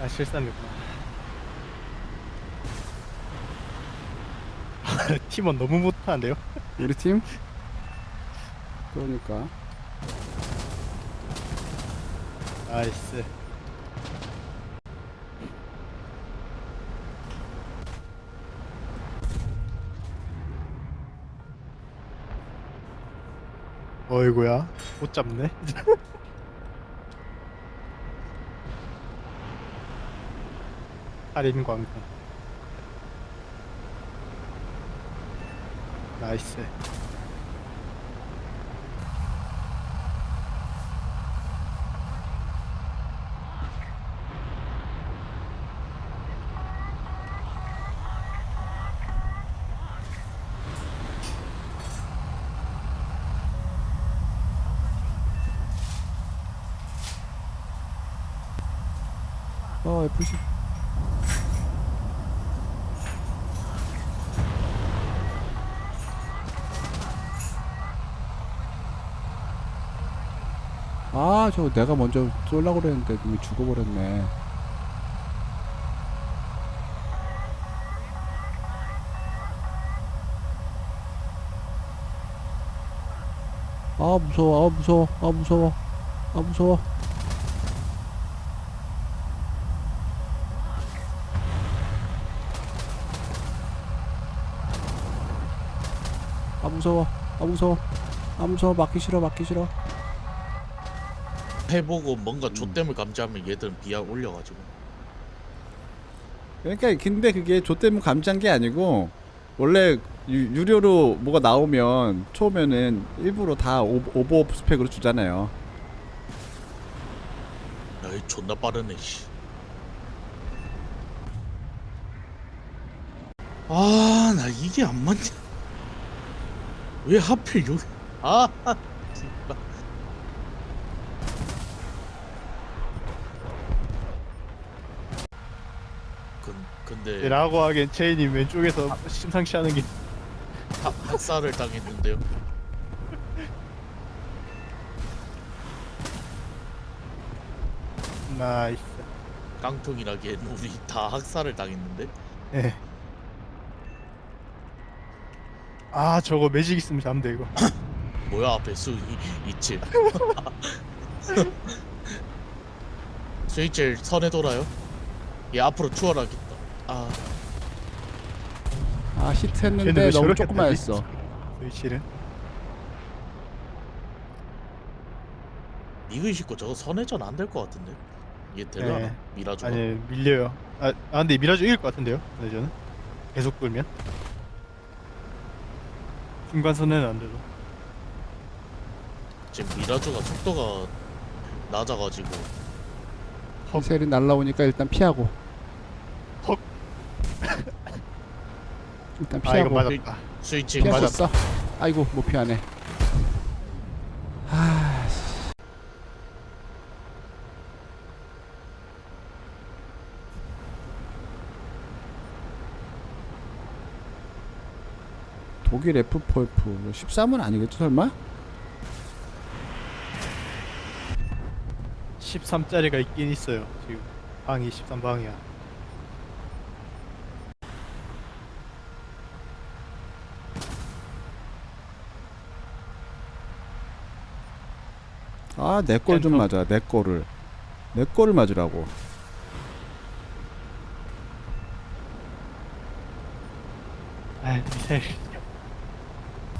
아 실산이구나 팀원 너무 못하는데요? 우리 팀? 그러니까. 나이스. 어이구야. 못 잡네 할인 광고 나이스. 어 FC 아 저거 내가 먼저 쏠라고 그랬는데 이미 죽어버렸네. 아 무서워 아 무서워 아 무서워 아 무서워. 아 무서워 아 무서워 아 무서워. 맞기 싫어 맞기 싫어 해보고 뭔가 좆됨을 감지하면 얘들은 비약 올려가지고. 그러니까 근데 그게 좆대문 감지한 게 아니고 원래 유, 유료로 뭐가 나오면 처음에는 일부러 다 오, 오버 스펙으로 주잖아요. 야이 존나 빠르네 씨. 아나 이게 안 맞냐? 왜 하필 여기 아 근, 근데 라고 하기엔 체인님 왼쪽에서 심상치 않은 게 하- 학살을 당했는데요. 나이스. 깡통이라기엔 우리 다 학살을 당했는데? 예. 아 저거 매직 있으면 잡면 돼 이거. 뭐야 앞에 수 이- 이칠 스위치 선에 돌아요 얘 앞으로 추월하겠다. 아. 아 쟤는 히트했는데 왜 너무 저렇게 조그마했어. 스위치는 이거 싣고 저거 선회전 안 될 것 같은데? 얘 되려나 네. 미라주가 아니 밀려요. 아, 아 근데 미라주 이길 것 같은데요? 저는 계속 끌면? 중간 선에는 안 돼도 지금 미라주가 속도가 낮아가지고. 셀이 날라오니까 일단 피하고. 헉. 일단 아 이거 피하고. 맞았다. 스위치 피할 수 맞아 있어. 아이고 못 피하네. 아 씨. 독일 F4F 13은 아니겠죠 설마? 13짜리가 있긴 있어요. 지금 방이 13방이야 아 내 걸 좀. 맞아. 내 거를 내 거를 맞으라고. 아 미사일